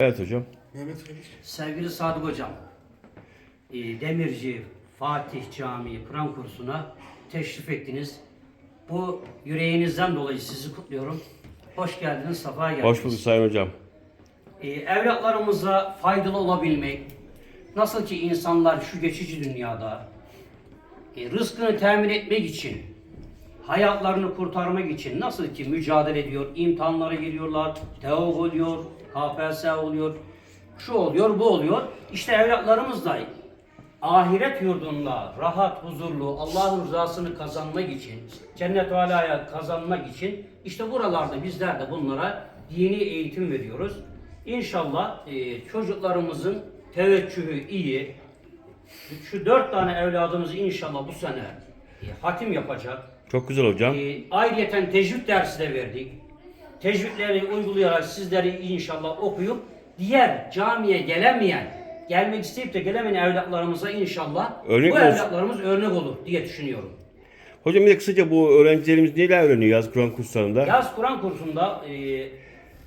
Evet hocam. Mehmet. Sevgili Sadık Hocam, e, Demirci Fatih Camii Kur'an kursuna teşrif ettiniz. Bu yüreğinizden dolayı sizi kutluyorum. Hoş geldiniz, safa geldiniz. Hoş bulduk Sayın Hocam. E, evlatlarımıza faydalı olabilmek, nasıl ki insanlar şu geçici dünyada e, rızkını temin etmek için, hayatlarını kurtarmak için nasıl ki mücadele ediyor, imtihanlara giriyorlar, TEOG oluyor, KPSS oluyor, şu oluyor, bu oluyor. İşte evlatlarımız da ahiret yurdunda rahat, huzurlu, Allah'ın rızasını kazanmak için, cennet-i alaya kazanmak için işte buralarda bizler de bunlara dini eğitim veriyoruz. İnşallah e, çocuklarımızın teveccühü iyi, şu dört tane evladımız inşallah bu sene e, hatim yapacak. Çok güzel hocam. E, ayrıyeten tecvid dersi de verdik. Tecvidleri uygulayarak sizleri inşallah okuyup diğer camiye gelemeyen, gelmek isteyip de gelemeyen evlatlarımıza inşallah Örnek bu olsun. evlatlarımız örnek olur diye düşünüyorum. Hocam bir de kısaca bu öğrencilerimiz neler öğreniyor yaz Kur'an kurslarında? Yaz Kur'an kursunda e,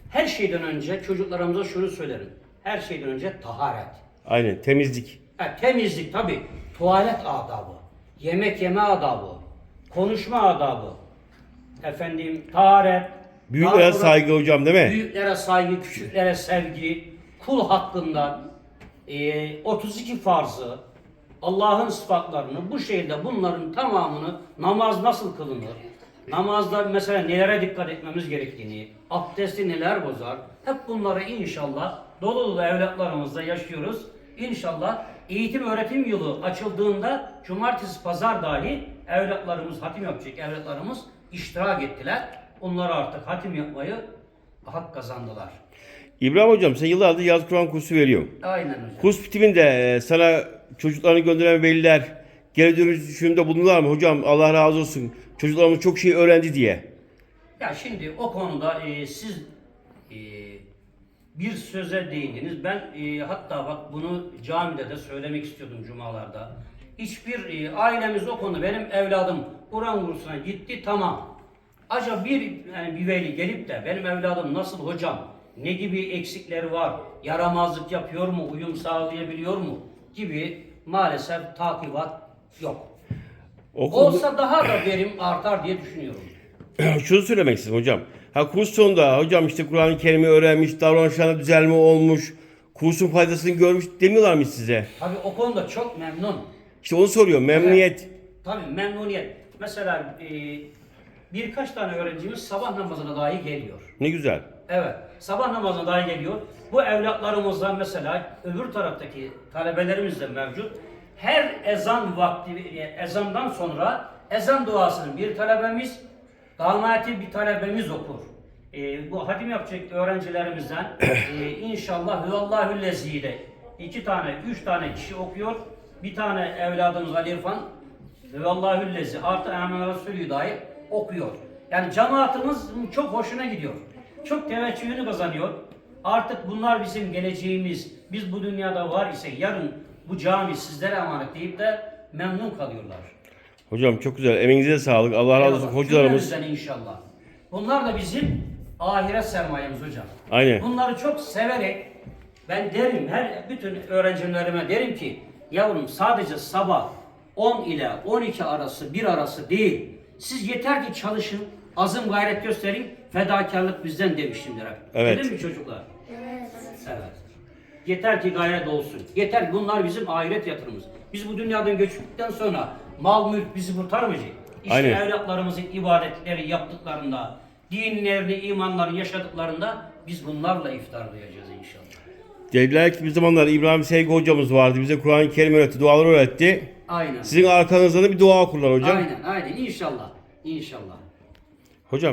her şeyden önce çocuklarımıza şunu söylerim. Her şeyden önce taharet. Aynen temizlik. Ha, temizlik tabi. Tuvalet adabı, yemek yeme adabı, konuşma adabı, efendim taharet. Büyüklere daha sonra saygı hocam değil mi? Büyüklere saygı, küçüklere sevgi, kul hakkından e, 32 farzı, Allah'ın sıfatlarını bu şekilde bunların tamamını namaz nasıl kılınır? Namazda mesela nelere dikkat etmemiz gerektiğini, abdesti neler bozar? Hep bunları inşallah dolu dolu evlatlarımızla yaşıyoruz. İnşallah eğitim öğretim yılı açıldığında cumartesi pazar dahi evlatlarımız hatim yapacak evlatlarımız iştirak ettiler. Onlar artık hatim yapmayı hak kazandılar. İbrahim hocam sen yıllardır yaz Kur'an kursu veriyorsun. Aynen hocam. Kurs bitiminde e, sana çocuklarını gönderen veliler geri dönüşümde bulundular mı? Hocam Allah razı olsun. Çocuklarımız çok şey öğrendi diye. Ya şimdi o konuda e, siz e, bir söze değindiniz. Ben e, hatta bak bunu camide de söylemek istiyordum cumalarda. Hiçbir e, ailemiz o konuda benim evladım Kur'an kursuna gitti tamam. Acaba bir yani bir veli gelip de benim evladım nasıl hocam? Ne gibi eksikleri var? Yaramazlık yapıyor mu? Uyum sağlayabiliyor mu? Gibi maalesef takibat yok. O konuda- Olsa daha da verim artar diye düşünüyorum. Şunu söylemek istedim hocam. Ha kurs sonunda hocam işte Kur'an-ı Kerim'i öğrenmiş, davranışlarında düzelme olmuş, kursun faydasını görmüş demiyorlar mı size? Tabii o konuda çok memnun. İşte onu soruyor. Memnuniyet. Tabii memnuniyet. Mesela e, birkaç tane öğrencimiz sabah namazına dahi geliyor. Ne güzel. Evet, sabah namazına dahi geliyor. Bu evlatlarımızdan mesela öbür taraftaki talebelerimiz de mevcut. Her ezan vakti, e, ezandan sonra ezan duasını bir talebemiz, kâmeti bir talebemiz okur. E, bu hatim yapacak öğrencilerimizden e, inşallah hüvallahüllezî iki tane, üç tane kişi okuyor. Bir tane evladımız Ali İrfan hüvallahüllezî artı Emen Resulü dahi okuyor. Yani cemaatimiz çok hoşuna gidiyor. Çok teveccühünü kazanıyor. Artık bunlar bizim geleceğimiz. Biz bu dünyada var ise yarın bu cami sizlere emanet deyip de memnun kalıyorlar. Hocam çok güzel. Emeğinize sağlık. Allah razı olsun. Eyvallah. Hocalarımız. Cümlemizden inşallah. Bunlar da bizim ahiret sermayemiz hocam. Aynen. Bunları çok severek ben derim her bütün öğrencilerime derim ki yavrum sadece sabah 10 ile 12 arası bir arası değil. Siz yeter ki çalışın, azım gayret gösterin, fedakarlık bizden demiştimdir hep. Evet. Öyle mi çocuklar? Evet. Evet. Yeter ki gayret olsun. Yeter ki bunlar bizim ahiret yatırımımız. Biz bu dünyadan göçtükten sonra mal mülk bizi kurtarmayacak. İşte Aynen. evlatlarımızın ibadetleri yaptıklarında, dinlerini, imanlarını yaşadıklarında biz bunlarla iftarlayacağız inşallah. Dediler ki bir zamanlar İbrahim Sevgi hocamız vardı. Bize Kur'an-ı Kerim öğretti. Dualar öğretti. Aynen. Sizin arkanızda da bir dua okurlar hocam. Aynen, aynen. İnşallah. İnşallah. Hocam